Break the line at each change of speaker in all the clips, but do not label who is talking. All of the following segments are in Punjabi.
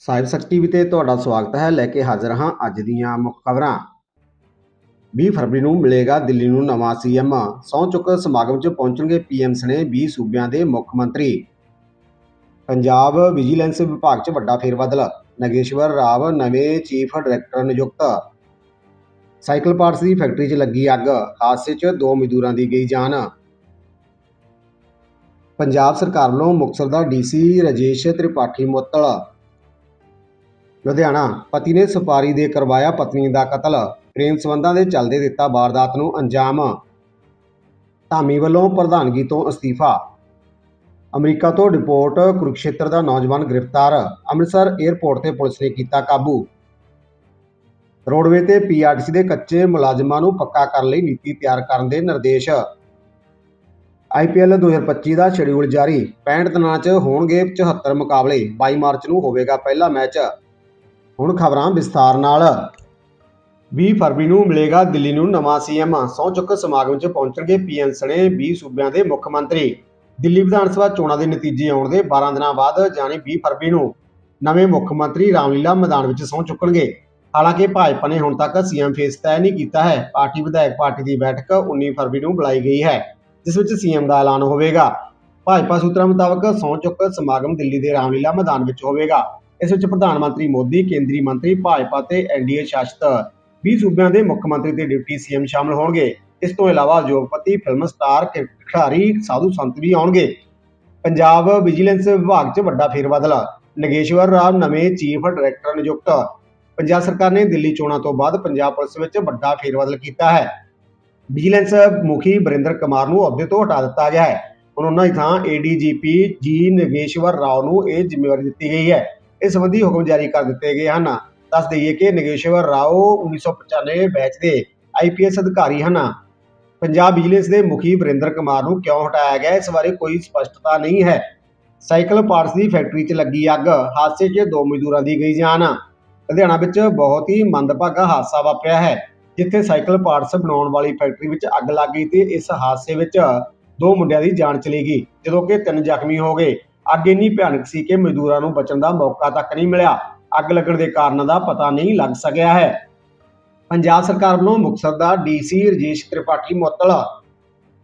ਸਾਹਿਬ ਸਖਤ ਟੀਵੀ ਤੇ ਤੁਹਾਡਾ ਸਵਾਗਤ ਹੈ। ਲੈ ਕੇ ਹਾਜ਼ਰ ਹਾਂ ਅੱਜ ਦੀਆਂ ਮੁੱਖ ਖਬਰਾਂ। 20 ਫਰਵਰੀ ਨੂੰ ਮਿਲੇਗਾ ਦਿੱਲੀ ਨੂੰ ਨਵਾਂ ਸੀਐਮ। ਸਹੁੰ ਚੁੱਕ ਸਮਾਗਮ 'ਚ ਪਹੁੰਚਣਗੇ ਪੀਐਮ ਸਣੇ 20 ਸੂਬਿਆਂ ਦੇ ਮੁੱਖ ਮੰਤਰੀ। ਪੰਜਾਬ ਵਿਜੀਲੈਂਸ ਵਿਭਾਗ 'ਚ ਵੱਡਾ ਫੇਰਬਦਲ। ਨਗੇਸ਼ਵਰ ਰਾਵ ਨਵੇਂ ਚੀਫ ਡਾਇਰੈਕਟਰ ਨਿਯੁਕਤ। ਸਾਈਕਲ ਪਾਰਟਸ ਦੀ ਫੈਕਟਰੀ 'ਚ ਲੱਗੀ ਅੱਗ। ਹਾਦਸੇ 'ਚ ਦੋ ਮਜ਼ਦੂਰਾਂ ਦੀ ਗਈ ਜਾਨ। ਪੰਜਾਬ ਸਰਕਾਰ ਵੱਲੋਂ ਮੁਕਤਸਰ ਦਾ ਡੀਸੀ ਰਾਜੇਸ਼ ਤ੍ਰਿਪਾਠੀ ਮੁਅੱਤਲ। ਲੁਧਿਆਣਾ, ਪਤੀ ਨੇ ਸੁਪਾਰੀ ਦੇ ਕਰਵਾਇਆ ਪਤਨੀ ਦਾ ਕਤਲ, ਪ੍ਰੇਮ ਸੰਬੰਧਾਂ ਦੇ ਚੱਲਦੇ ਦਿੱਤਾ ਵਾਰਦਾਤ ਨੂੰ ਅੰਜਾਮ। ਧਾਮੀ ਵੱਲੋਂ ਪ੍ਰਧਾਨਗੀ ਤੋਂ ਅਸਤੀਫਾ। ਅਮਰੀਕਾ ਤੋਂ ਰਿਪੋਰਟ ਕੁਰੂਕਸ਼ੇਤਰ ਦਾ ਨੌਜਵਾਨ ਗ੍ਰਿਫਤਾਰ, ਅੰਮ੍ਰਿਤਸਰ 에ਅਰਪੋਰਟ ਤੇ ਪੁਲਿਸ ਨੇ ਕੀਤਾ ਕਾਬੂ। ਰੋਡਵੇ ਤੇ ਪੀਆਰਟੀਸੀ ਦੇ ਕੱਚੇ ਮੁਲਾਜ਼ਮਾਂ ਨੂੰ ਪੱਕਾ ਕਰਨ ਲਈ ਨੀਤੀ ਤਿਆਰ ਕਰਨ ਦੇ ਨਿਰਦੇਸ਼। ਆਈਪੀਐਲ 2025 ਦਾ ਸ਼ਡਿਊਲ ਜਾਰੀ। 65 ਦਿਨਾਂ 'ਚ ਹੋਣਗੇ 74 ਮੁਕਾਬਲੇ। 22 ਮਾਰਚ ਨੂੰ ਹੋਵੇਗਾ ਪਹਿਲਾ ਮੈਚ। ਹੁਣ ਖਬਰਾਂ ਵਿਸਥਾਰ ਨਾਲ। 20 ਫਰਵਰੀ ਨੂੰ ਮਿਲੇਗਾ ਦਿੱਲੀ ਨੂੰ ਨਵਾਂ ਸੀਐਮ। ਸਹੁੰ ਚੁੱਕ ਸਮਾਗਮ 'ਚ ਪਹੁੰਚਣਗੇ ਪੀਐਮ ਸਣੇ 20 ਸੂਬਿਆਂ ਦੇ ਮੁੱਖ ਮੰਤਰੀ। ਦਿੱਲੀ ਵਿਧਾਨ ਸਭਾ ਚੋਣਾਂ ਦੇ ਨਤੀਜੇ ਆਉਣ ਦੇ 12 ਦਿਨਾਂ ਬਾਅਦ ਜਾਣੀ 20 ਫਰਵਰੀ ਨੂੰ ਨਵੇਂ ਮੁੱਖ ਮੰਤਰੀ ਰਾਮਲੀਲਾ ਮੈਦਾਨ ਵਿੱਚ ਸਹੁੰ ਚੁੱਕਣਗੇ। ਹਾਲਾਂਕਿ ਭਾਜਪਾ ਨੇ ਹੁਣ ਤੱਕ ਸੀਐਮ ਫੇਸ ਤੈਅ ਨਹੀਂ ਕੀਤਾ ਹੈ। ਪਾਰਟੀ ਵਿਧਾਇਕ ਪਾਰਟੀ ਦੀ ਬੈਠਕ 19 ਫਰਵਰੀ ਨੂੰ ਬੁਲਾਈ ਗਈ ਹੈ, ਜਿਸ ਵਿੱਚ ਸੀਐਮ ਦਾ ਐਲਾਨ ਹੋਵੇਗਾ। ਭਾਜਪਾ ਸੂਤਰਾਂ ਮੁਤਾਬਕ ਸਹੁੰ ਚੁੱਕ ਸਮਾਗਮ ਦਿੱਲੀ ਦੇ ਰਾਮਲੀਲਾ ਮੈਦਾਨ ਵਿੱਚ ਹੋਵੇਗਾ। ਇਸ ਵਿੱਚ ਪ੍ਰਧਾਨ ਮੰਤਰੀ ਮੋਦੀ, ਕੇਂਦਰੀ ਮੰਤਰੀ, ਭਾਜਪਾ ਤੇ ਐਨਡੀਏ ਸ਼ਾਸਤ 20 ਸੂਬਿਆਂ ਦੇ ਮੁੱਖ ਮੰਤਰੀ ਤੇ ਡਿਪਟੀ ਸੀਐਮ ਸ਼ਾਮਲ ਹੋਣਗੇ। ਇਸ ਤੋਂ ਇਲਾਵਾ ਉਦਯੋਗਪਤੀ, ਫਿਲਮ ਸਟਾਰ ਕ੍ਰਿਕਟ ਖਿਡਾਰੀ, ਸਾਧੂ ਸੰਤ ਵੀ ਆਉਣਗੇ। ਪੰਜਾਬ ਵਿਜੀਲੈਂਸ ਵਿਭਾਗ 'ਚ ਵੱਡਾ ਫੇਰਬਦਲ, ਨਗੇਸ਼ਵਰ ਰਾਵ ਨਵੇਂ ਚੀਫ ਡਾਇਰੈਕਟਰ ਨਿਯੁਕਤ। ਪੰਜਾਬ ਸਰਕਾਰ ਨੇ ਦਿੱਲੀ ਚੋਣਾਂ ਤੋਂ ਬਾਅਦ ਪੰਜਾਬ ਪੁਲਿਸ ਵਿੱਚ ਵੱਡਾ ਫੇਰਬਦਲ ਕੀਤਾ ਹੈ। ਵਿਜੀਲੈਂਸ ਮੁਖੀ ਬਰਿੰਦਰ ਕੁਮਾਰ ਨੂੰ ਅਹੁਦੇ ਤੋਂ ਹਟਾ ਦਿੱਤਾ ਗਿਆ ਹੈ। ਹੁਣ ਉਹਨਾਂ ਦੀ ਥਾਂ ਏਡੀਜੀਪੀ ਜੀ ਨਗੇਸ਼ਵਰ ਰਾਓ ਨੂੰ ਇਹ ਜ਼ਿੰਮੇਵਾਰੀ ਦਿੱਤੀ ਗਈ ਹੈ। ਇਸ ਸੰਬੰਧੀ ਹੁਕਮ ਜਾਰੀ ਕਰ ਦਿੱਤੇ ਗਏ ਹਨ। ਦੱਸ ਦਈਏ ਕਿ ਨਗੇਸ਼ਵਰ ਰਾਓ 1995 ਬੈਚ ਦੇ ਆਈਪੀਐਸ ਅਧਿਕਾਰੀ ਹਨ। ਪੰਜਾਬ ਵਿਜੀਲੈਂਸ ਦੇ ਮੁਖੀ ਵਰਿੰਦਰ ਕੁਮਾਰ ਨੂੰ ਕਿਉਂ ਹਟਾਇਆ ਗਿਆ, ਇਸ ਬਾਰੇ ਕੋਈ ਸਪਸ਼ਟਤਾ ਨਹੀਂ ਹੈ। ਸਾਈਕਲ ਪਾਰਟਸ ਦੀ ਫੈਕਟਰੀ 'ਚ ਲੱਗੀ ਅੱਗ, ਹਾਦਸੇ 'ਚ ਦੋ ਮਜ਼ਦੂਰਾਂ ਦੀ ਗਈ ਜਾਨ। ਲੁਧਿਆਣਾ ਵਿੱਚ ਬਹੁਤ ਹੀ ਮੰਦਭਾਗਾ ਹਾਦਸਾ ਵਾਪਰਿਆ ਹੈ, ਜਿੱਥੇ ਸਾਈਕਲ ਪਾਰਟਸ ਬਣਾਉਣ ਵਾਲੀ ਫੈਕਟਰੀ ਵਿੱਚ ਅੱਗ ਲੱਗ ਗਈ ਤੇ ਇਸ ਹਾਦਸੇ ਵਿੱਚ ਦੋ ਮੁੰਡਿਆਂ ਦੀ ਜਾਨ ਚਲੀ ਗਈ, ਜਦੋਂ ਕਿ ਤਿੰਨ ਜ਼ਖਮੀ ਹੋ ਗਏ। ਅੱਗ ਇੰਨੀ ਭਿਆਨਕ ਸੀ ਕਿ ਮਜ਼ਦੂਰਾਂ ਨੂੰ ਬਚਣ ਦਾ ਮੌਕਾ ਤੱਕ ਨਹੀਂ ਮਿਲਿਆ। ਅੱਗ ਲੱਗਣ ਦੇ ਕਾਰਨਾਂ ਦਾ ਪਤਾ ਨਹੀਂ ਲੱਗ ਸਕਿਆ ਹੈ। ਪੰਜਾਬ ਸਰਕਾਰ ਵੱਲੋਂ ਮੁਕਤਸਰ ਦਾ ਡੀਸੀ ਰਜੇਸ਼ ਤ੍ਰਿਪਾਠੀ ਮੁਅੱਤਲ।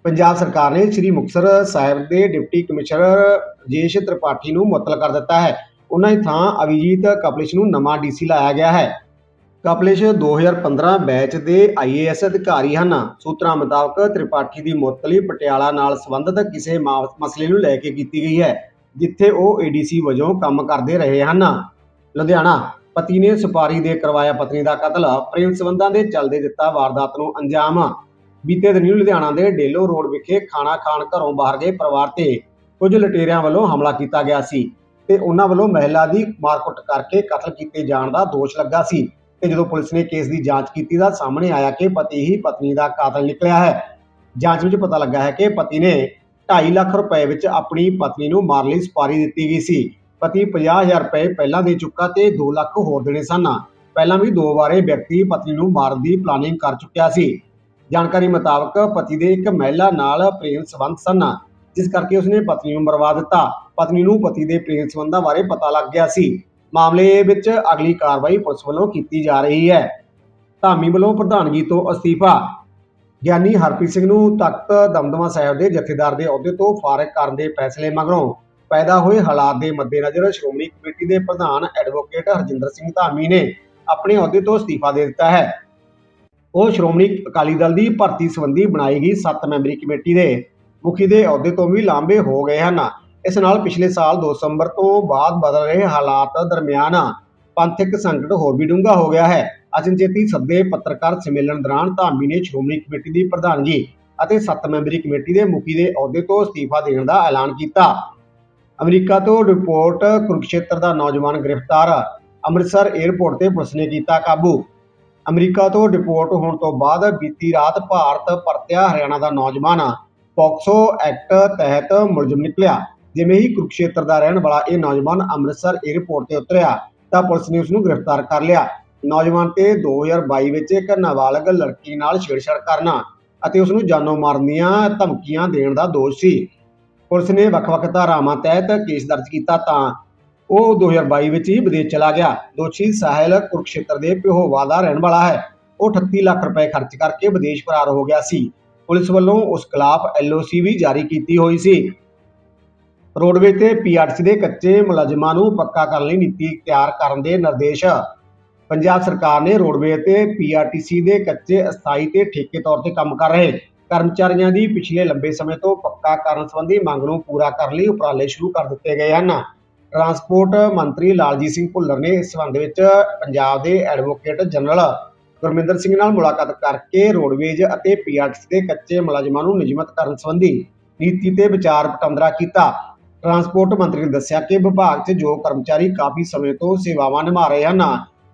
ਪੰਜਾਬ ਸਰਕਾਰ ਨੇ ਸ੍ਰੀ ਮੁਕਤਸਰ ਸਾਹਿਬ ਦੇ ਡਿਪਟੀ ਕਮਿਸ਼ਨਰ ਰਜੇਸ਼ ਤ੍ਰਿਪਾਠੀ ਨੂੰ ਮੁਅੱਤਲ ਕਰ ਦਿੱਤਾ ਹੈ। ਉਹਨਾਂ ਦੀ ਥਾਂ ਅਭਿਜੀਤ ਕਪਲਿਸ਼ ਨੂੰ ਨਵਾਂ ਡੀਸੀ ਲਾਇਆ ਗਿਆ ਹੈ। ਕਪਲਿਸ਼ 2015 ਬੈਚ ਦੇ ਆਈਏਐਸ ਅਧਿਕਾਰੀ ਹਨ। ਸੂਤਰਾਂ ਮੁਤਾਬਕ ਤ੍ਰਿਪਾਠੀ ਦੀ ਮੁਅੱਤਲੀ ਪਟਿਆਲਾ ਨਾਲ ਸੰਬੰਧਿਤ ਕਿਸੇ ਮਾ- ਮਸਲੇ ਨੂੰ ਲੈ ਕੇ ਕੀਤੀ ਗਈ ਹੈ। ਜਿੱਥੇ ਉਹ ਏਡੀਸੀ ਵਜੋਂ ਕੰਮ ਕਰਦੇ ਰਹੇ ਹਨ। ਲੁਧਿਆਣਾ, ਪਤੀ ਨੇ ਸੁਪਾਰੀ ਦੇ ਕਰਵਾਇਆ ਪਤਨੀ ਦਾ ਕਤਲ, ਪ੍ਰੇਮ ਸੰਬੰਧਾਂ ਦੇ ਚੱਲਦੇ ਦਿੱਤਾ ਵਾਰਦਾਤ ਨੂੰ ਅੰਜਾਮ। ਬੀਤੇ ਦਿਨੀ ਲੁਧਿਆਣਾ ਦੇ ਡੇਲੋ ਰੋਡ ਵਿਖੇ ਖਾਣਾ ਖਾਣ ਘਰੋਂ ਬਾਹਰ ਗਏ ਪਰਿਵਾਰ ਤੇ ਕੁਝ ਲਟੇਰਿਆਂ ਵੱਲੋਂ ਹਮਲਾ ਕੀਤਾ ਗਿਆ ਸੀ ਤੇ ਉਹਨਾਂ ਵੱਲੋਂ ਮਹਿਲਾ ਦੀ ਮਾਰਕੁੱਟ ਕਰਕੇ ਕਤਲ ਕੀਤੇ ਜਾਣ ਦਾ ਦੋਸ਼ ਲੱਗਾ ਸੀ ਤੇ ਜਦੋਂ ਪੁਲਿਸ ਨੇ ਕੇਸ ਦੀ ਜਾਂਚ ਕੀਤੀ ਤਾਂ ਸਾਹਮਣੇ ਆਇਆ ਕਿ ਪਤੀ ਹੀ ਪਤਨੀ ਦਾ ਕਾਤਲ ਨਿਕਲਿਆ ਹੈ। ਜਾਂਚ ਵਿੱਚ ਪਤਾ ਲੱਗਾ ਹੈ ਕਿ ਪਤੀ ਨੇ 2.5 ਲੱਖ ਰੁਪਏ ਵਿੱਚ ਆਪਣੀ ਪਤਨੀ ਨੂੰ ਮਾਰਨ ਲਈ, ਸਪਾਰੀ ਦਿੱਤੀ ਗਈ ਸੀ। ਪਤੀ 50000 ਰੁਪਏ ਪਹਿਲਾਂ ਦੇ ਚੁੱਕਾ ਤੇ 2 ਲੱਖ ਹੋਰ ਦੇਣੇ ਸਨ। ਪਹਿਲਾਂ ਵੀ ਦੋ ਵਾਰੇ ਵਿਅਕਤੀ ਪਤਨੀ ਨੂੰ ਮਾਰਨ ਦੀ ਪਲਾਨਿੰਗ ਕਰ ਚੁੱਕਿਆ ਸੀ। ਜਾਣਕਾਰੀ ਮੁਤਾਬਕ ਪਤੀ ਦੇ ਇੱਕ ਮਹਿਲਾ ਨਾਲ ਪ੍ਰੇਮ ਸੰਬੰਧ ਸਨ, ਜਿਸ ਕਰਕੇ ਉਸਨੇ ਪਤਨੀ ਨੂੰ ਮਰਵਾ ਦਿੱਤਾ। ਪਤਨੀ ਨੂੰ ਪਤੀ ਦੇ ਪ੍ਰੇਮ ਸੰਬੰਧਾਂ ਬਾਰੇ ਪਤਾ ਲੱਗ ਗਿਆ ਸੀ। ਮਾਮਲੇ ਵਿੱਚ ਅਗਲੀ ਕਾਰਵਾਈ ਪੁਲਿਸ ਵੱਲੋਂ ਕੀਤੀ ਜਾ ਰਹੀ ਹੈ। ਧਾਮੀ ਵੱਲੋਂ ਪ੍ਰਧਾਨਗੀ ਤੋਂ ਅਸਤੀਫਾ ਗਿਆਨੀ ਹਰਪ੍ਰੀਤ ਸਿੰਘ ਨੂੰ ਤਖਤ ਦਮਦਮਾ ਸਾਹਿਬ ਦੇ ਜਥੇਦਾਰ ਦੇ ਅਹੁਦੇ ਤੋਂ ਫਾਰਗ ਕਰਨ ਦੇ ਫੈਸਲੇ ਮਗਰੋਂ ਪੈਦਾ ਹੋਏ ਹਾਲਾਤ ਦੇ ਮੱਦੇਨਜ਼ਰ ਸ਼੍ਰੋਮਣੀ ਕਮੇਟੀ ਦੇ ਪ੍ਰਧਾਨ ਐਡਵੋਕੇਟ ਹਰਜਿੰਦਰ ਸਿੰਘ ਧਾਮੀ ਨੇ ਆਪਣੇ ਅਹੁਦੇ ਤੋਂ ਅਸਤੀਫਾ ਦੇ ਦਿੱਤਾ ਹੈ। ਉਹ ਸ਼੍ਰੋਮਣੀ ਅਕਾਲੀ ਦਲ ਦੀ ਭਰਤੀ ਸੰਬੰਧੀ ਬਣਾਈ ਗਈ 7 ਮੈਂਬਰੀ ਕਮੇਟੀ ਦੇ ਮੁਖੀ ਦੇ ਅਹੁਦੇ ਤੋਂ ਵੀ ਲਾਂਭੇ ਹੋ ਗਏ ਹਨ। ਇਸ ਨਾਲ ਪਿਛਲੇ ਸਾਲ 2 ਦਸੰਬਰ ਤੋਂ ਬਾਅਦ ਬਦਲ ਰਹੇ ਹਾਲਾਤ ਦਰਮਿਆਨ ਪੰਥਕ ਸੰਕਟ ਹੋਰ ਵੀ ਡੂੰਘਾ ਹੋ ਗਿਆ ਹੈ। ਅਚਨਚੇਤੀ ਸੱਦੇ ਪੱਤਰਕਾਰ ਸੰਮੇਲਨ ਦੌਰਾਨ ਧਾਮੀ ਨੇ ਸ਼੍ਰੋਮਣੀ ਕਮੇਟੀ ਦੀ ਪ੍ਰਧਾਨਗੀ ਅਤੇ 7 ਮੈਂਬਰੀ ਕਮੇਟੀ ਦੇ ਮੁਖੀ ਦੇ ਅਹੁਦੇ ਤੋਂ ਅਸਤੀਫਾ ਦੇਣ ਦਾ ਐਲਾਨ ਕੀਤਾ। ਅਮਰੀਕਾ ਤੋਂ ਰਿਪੋਰਟ ਕੁਰਕਸ਼ੇਤਰ ਦਾ ਨੌਜਵਾਨ ਗ੍ਰਿਫਤਾਰ ਅੰਮ੍ਰਿਤਸਰ 에ਅਰਪੋਰਟ ਤੇ ਪੁਲਿਸ ਨੇ ਕੀਤਾ ਕਾਬੂ। ਅਮਰੀਕਾ ਤੋਂ ਰਿਪੋਰਟ ਹੋਣ ਤੋਂ ਬਾਅਦ ਬੀਤੀ ਰਾਤ ਭਾਰਤ ਪਰਤਿਆ ਹਰਿਆਣਾ ਦਾ ਨੌਜਵਾਨ ਪੌਕਸੋ ਐਕਟ ਤਹਿਤ ਮੁਲਜ਼ਮ ਨਿਕਲਿਆ, ਜਿਵੇਂ ਹੀ ਕੁਰਕਸ਼ੇਤਰ ਦਾ ਰਹਿਣ ਵਾਲਾ ਇਹ ਨੌਜਵਾਨ ਅੰਮ੍ਰਿਤਸਰ 에ਅਰਪੋਰਟ ਤੇ ਉਤਰਿਆ ਤਾਂ ਪੁਲਿਸ ਨੇ ਉਸ ਨੂੰ ਗ੍ਰਿਫਤਾਰ ਕਰ ਲਿਆ। ਨੌਜਵਾਨ ਤੇ 2022 ਵਿੱਚ ਇੱਕ ਨਾਬਾਲਗ ਲੜਕੀ ਨਾਲ ਛੇੜਛਾੜ ਕਰਨਾ ਅਤੇ ਉਸ ਨੂੰ ਜਾਨੋਂ ਮਾਰਨ ਦੀਆਂ ਧਮਕੀਆਂ ਦੇਣ ਦਾ ਦੋਸ਼ ਸੀ। ਪੁਲਿਸ ਨੇ ਵੱਖ-ਵੱਖ ਧਾਰਾਵਾਂ ਤਹਿਤ ਕੇਸ ਦਰਜ ਕੀਤਾ ਤਾਂ ਉਹ 2022 ਵਿੱਚ ਹੀ ਵਿਦੇਸ਼ ਚਲਾ ਗਿਆ। ਦੋਸ਼ੀ ਸਾਹਿਲ ਕੁਰਕਸ਼ੇਤਰ ਦੇ ਪਿਹੋਵਾ ਦਾ ਰਹਿਣ ਵਾਲਾ ਹੈ। ਉਹ 38 ਲੱਖ ਰੁਪਏ ਖਰਚ ਕਰਕੇ ਵਿਦੇਸ਼ ਫਰਾਰ ਹੋ ਗਿਆ ਸੀ। ਪੁਲਿਸ ਵੱਲੋਂ ਉਸ ਖਿਲਾਫ ਐਲਓਸੀ ਵੀ ਜਾਰੀ ਕੀਤੀ ਹੋਈ ਸੀ। ਰੋਡਵੇ ਤੇ ਪੀਆਰਟੀਸੀ ਦੇ ਕੱਚੇ ਮੁਲਾਜ਼ਮਾਂ ਨੂੰ ਪੱਕਾ ਕਰਨ ਲਈ ਨੀਤੀ ਤਿਆਰ ਕਰਨ ਦੇ ਨਿਰਦੇਸ਼ ਪੰਜਾਬ ਸਰਕਾਰ ਨੇ ਰੋਡਵੇਜ਼ ਤੇ ਪੀਆਰਟੀਸੀ ਦੇ ਕੱਚੇ ਅਸਥਾਈ ਤੇ ਠੇਕੇ ਤੌਰ ਤੇ ਕੰਮ ਕਰ ਰਹੇ ਕਰਮਚਾਰੀਆਂ ਦੀ ਪਿਛਲੇ ਲੰਬੇ ਸਮੇਂ ਤੋਂ ਪੱਕਾ ਕਰਨ ਸੰਬੰਧੀ ਮੰਗ ਨੂੰ ਪੂਰਾ ਕਰਨ ਲਈ ਉਪਰਾਲੇ ਸ਼ੁਰੂ ਕਰ ਦਿੱਤੇ ਗਏ ਹਨ। ਟਰਾਂਸਪੋਰਟ ਮੰਤਰੀ ਲਾਲਜੀਤ ਸਿੰਘ ਭੁੱਲਰ ਨੇ ਇਸ ਸੰਬੰਧ ਵਿੱਚ ਪੰਜਾਬ ਦੇ ਐਡਵੋਕੇਟ ਜਨਰਲ ਗੁਰਮਿੰਦਰ ਸਿੰਘ ਨਾਲ ਮੁਲਾਕਾਤ ਕਰਕੇ ਰੋਡਵੇਜ਼ ਅਤੇ ਪੀਆਰਟੀਸੀ ਦੇ ਕੱਚੇ ਮੁਲਾਜ਼ਮਾਂ ਨੂੰ ਨਿਯਮਤ ਕਰਨ ਸੰਬੰਧੀ ਨੀਤੀ ਤੇ ਵਿਚਾਰ ਵਟਾਂਦਰਾ ਕੀਤਾ। ਟਰਾਂਸਪੋਰਟ ਮੰਤਰੀ ਨੇ ਦੱਸਿਆ ਕਿ ਵਿਭਾਗ 'ਚ ਜੋ ਕਰਮਚਾਰੀ ਕਾਫੀ ਸਮੇਂ ਤੋਂ ਸੇਵਾਵਾਂ ਨਿਭਾ ਰਹੇ ਹਨ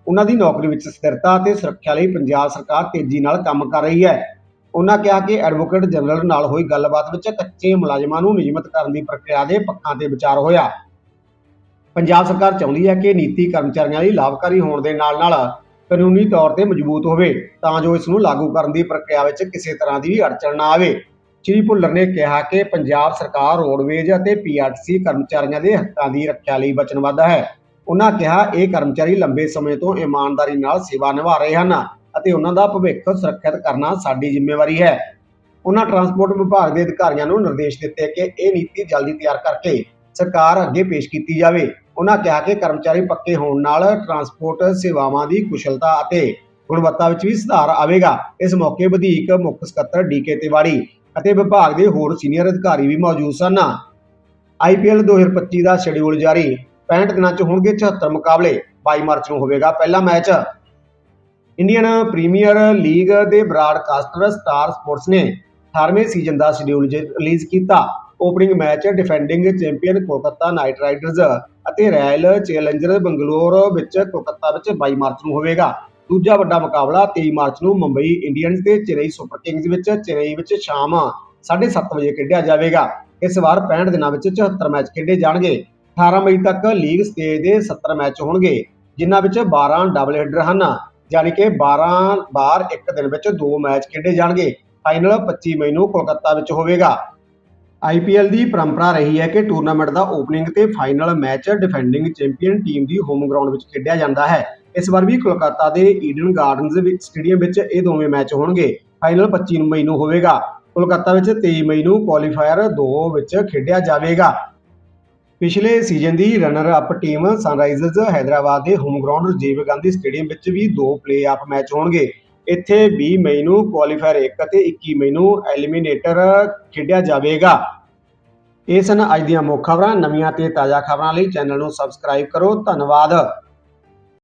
ਉਹਨਾਂ ਦੀ ਨੌਕਰੀ ਵਿੱਚ ਸਥਿਰਤਾ ਅਤੇ ਸੁਰੱਖਿਆ ਲਈ ਪੰਜਾਬ ਸਰਕਾਰ ਤੇਜ਼ੀ ਨਾਲ ਕੰਮ ਕਰ ਰਹੀ ਹੈ। ਉਹਨਾਂ ਕਿਹਾ ਕਿ ਐਡਵੋਕੇਟ ਜਨਰਲ ਨਾਲ ਹੋਈ ਗੱਲਬਾਤ ਵਿੱਚ ਕੱਚੇ ਮੁਲਾਜ਼ਮਾਂ ਨੂੰ ਨਿਯਮਤ ਕਰਨ ਦੀ ਪ੍ਰਕਿਰਿਆ ਦੇ ਪੱਖਾਂ ਤੇ ਵਿਚਾਰ ਹੋਇਆ। ਪੰਜਾਬ ਸਰਕਾਰ ਚਾਹੁੰਦੀ ਹੈ ਕਿ ਨੀਤੀ ਕਰਮਚਾਰੀਆਂ ਲਈ ਲਾਭਕਾਰੀ ਹੋਣ ਦੇ ਨਾਲ-ਨਾਲ ਕਾਨੂੰਨੀ ਤੌਰ ਤੇ ਮਜ਼ਬੂਤ ਹੋਵੇ, ਤਾਂ ਜੋ ਇਸ ਨੂੰ ਲਾਗੂ ਕਰਨ ਦੀ ਪ੍ਰਕਿਰਿਆ ਵਿੱਚ ਕਿਸੇ ਤਰ੍ਹਾਂ ਦੀ ਵੀ ਅੜਚਣ ਨਾ ਆਵੇ। ਸ਼੍ਰੀ ਭੁੱਲਰ ਨੇ ਕਿਹਾ ਕਿ ਪੰਜਾਬ ਸਰਕਾਰ ਰੋਡਵੇਜ਼ ਅਤੇ ਪੀਆਰਟੀਸੀ ਕਰਮਚਾਰੀਆਂ ਦੇ ਹੱਕਾਂ ਦੀ ਰੱਖਿਆ ਲਈ ਵਚਨਬੱਧ ਹੈ। ਉਹਨਾਂ ਕਿਹਾ, ਇਹ ਕਰਮਚਾਰੀ ਲੰਬੇ ਸਮੇਂ ਤੋਂ ਇਮਾਨਦਾਰੀ ਨਾਲ ਸੇਵਾ ਨਿਭਾ ਰਹੇ ਹਨ ਅਤੇ ਉਹਨਾਂ ਦਾ ਭਵਿੱਖ ਸੁਰੱਖਿਅਤ ਕਰਨਾ ਸਾਡੀ ਜ਼ਿੰਮੇਵਾਰੀ ਹੈ। ਉਹਨਾਂ ਟਰਾਂਸਪੋਰਟ ਵਿਭਾਗ ਦੇ ਅਧਿਕਾਰੀਆਂ ਨੂੰ ਨਿਰਦੇਸ਼ ਦਿੱਤੇ ਕਿ ਇਹ ਨੀਤੀ ਜਲਦੀ ਤਿਆਰ ਕਰਕੇ ਸਰਕਾਰ ਅੱਗੇ ਪੇਸ਼ ਕੀਤੀ ਜਾਵੇ। ਉਹਨਾਂ ਕਿਹਾ ਕਿ ਕਰਮਚਾਰੀ ਪੱਕੇ ਹੋਣ ਨਾਲ ਟਰਾਂਸਪੋਰਟ ਸੇਵਾਵਾਂ ਦੀ ਕੁਸ਼ਲਤਾ ਅਤੇ ਗੁਣਵੱਤਾ ਵਿੱਚ ਵੀ ਸੁਧਾਰ ਆਵੇਗਾ। ਇਸ ਮੌਕੇ ਵਧੀਕ ਮੁੱਖ ਸਕੱਤਰ ਡੀਕੇ ਤਿਵਾੜੀ ਅਤੇ ਵਿਭਾਗ ਦੇ ਹੋਰ ਸੀਨੀਅਰ ਅਧਿਕਾਰੀ ਵੀ ਮੌਜੂਦ ਸਨ। ਆਈਪੀਐਲ 2025 ਦਾ ਸ਼ਡਿਊਲ ਜਾਰੀ। 65 ਦਿਨਾਂ 'ਚ ਹੋਣਗੇ 74 ਮੁਕਾਬਲੇ। 22 ਮਾਰਚ ਨੂੰ ਹੋਵੇਗਾ ਪਹਿਲਾ ਮੈਚ। ਇੰਡੀਅਨ ਪ੍ਰੀਮੀਅਰ ਲੀਗ ਦੇ ਬ੍ਰਾਡਕਾਸਟਰ ਸਟਾਰ ਸਪੋਰਟਸ ਨੇ 18ਵੇਂ ਸੀਜ਼ਨ ਦਾ ਸ਼ਡਿਊਲ ਰਿਲੀਜ਼ ਕੀਤਾ। Opening match defending champion Kolkata knight riders ਅਤੇ ਰਾਇਲ ਚੈਲੰਜਰ ਬੰਗਲੌਰ ਵਿੱਚ ਕੋਲਕਾਤਾ ਵਿੱਚ 22 ਮਾਰਚ ਨੂੰ ਹੋਵੇਗਾ। ਦੂਜਾ ਵੱਡਾ ਮੁਕਾਬਲਾ 23 ਮਾਰਚ ਨੂੰ ਮੁੰਬਈ ਇੰਡੀਅਨਜ਼ ਤੇ ਚੇਨਈ ਸੁਪਰ ਕਿੰਗਜ਼ ਵਿੱਚ, ਚੇਨਈ ਵਿੱਚ ਸ਼ਾਮ 7:30 ਵਜੇ ਖੇਡਿਆ ਜਾਵੇਗਾ। ਇਸ ਵਾਰ 65 ਦਿਨਾਂ ਵਿੱਚ 74 ਮੈਚ ਖੇਡੇ ਜਾਣਗੇ। 18 ਮਈ ਤੱਕ ਲੀਗ ਸਟੇਜ ਦੇ 70 ਮੈਚ ਹੋਣਗੇ, ਜਿਨ੍ਹਾਂ ਵਿੱਚ 12 ਡਬਲ ਹੈਡਰ ਹਨ, ਯਾਨੀ ਕਿ 12 ਬਾਰ ਇੱਕ ਦਿਨ ਵਿੱਚ ਦੋ ਮੈਚ ਖੇਡੇ ਜਾਣਗੇ। ਫਾਈਨਲ 25 ਮਈ ਨੂੰ ਕੋਲਕਾਤਾ ਵਿੱਚ ਹੋਵੇਗਾ। ਆਈਪੀਐਲ ਦੀ ਪਰੰਪਰਾ ਰਹੀ ਹੈ ਕਿ ਟੂਰਨਾਮੈਂਟ ਦਾ ਓਪਨਿੰਗ ਤੇ final match defending champion team ਦੀ ਹੋਮ ਗਰਾਊਂਡ ਵਿੱਚ ਖੇਡਿਆ ਜਾਂਦਾ ਹੈ। ਇਸ ਵਾਰ ਵੀ ਕੋਲਕਾਤਾ ਦੇ ਈਡਨ ਗਾਰਡਨਜ਼ ਵਿੱਚ ਸਟੇਡੀਅਮ ਵਿੱਚ ਇਹ ਦੋਵੇਂ ਮੈਚ ਹੋਣਗੇ। ਫਾਈਨਲ 25 ਮਈ ਨੂੰ ਹੋਵੇਗਾ। ਕੋਲਕਾਤਾ ਵਿੱਚ 23 ਮਈ ਨੂੰ ਕੁਆਲੀਫਾਇਰ 2 ਵਿੱਚ ਖੇਡਿਆ ਜਾਵੇਗਾ। ਪਿਛਲੇ ਸੀਜ਼ਨ ਦੀ runner up team Sunrisers Hyderabad ਦੇ home ground Rajiv Gandhi stadium ਵਿੱਚ ਵੀ ਦੋ ਪਲੇਆਫ ਮੈਚ ਹੋਣਗੇ। ਇੱਥੇ 20 ਮਈ ਨੂੰ ਕੁਆਲੀਫਾਇਰ 1 ਅਤੇ 21 ਮਈ ਨੂੰ ਐਲੀਮੀਨੇਟਰ ਖੇਡਿਆ ਜਾਵੇਗਾ। ਇਹ ਸਨ ਅੱਜ ਦੀਆਂ ਮੁੱਖ ਖਬਰਾਂ। ਨਵੀਆਂ ਤੇ ਤਾਜ਼ਾ ਖਬਰਾਂ ਲਈ ਚੈਨਲ ਨੂੰ ਸਬਸਕ੍ਰਾਈਬ ਕਰੋ। ਧੰਨਵਾਦ।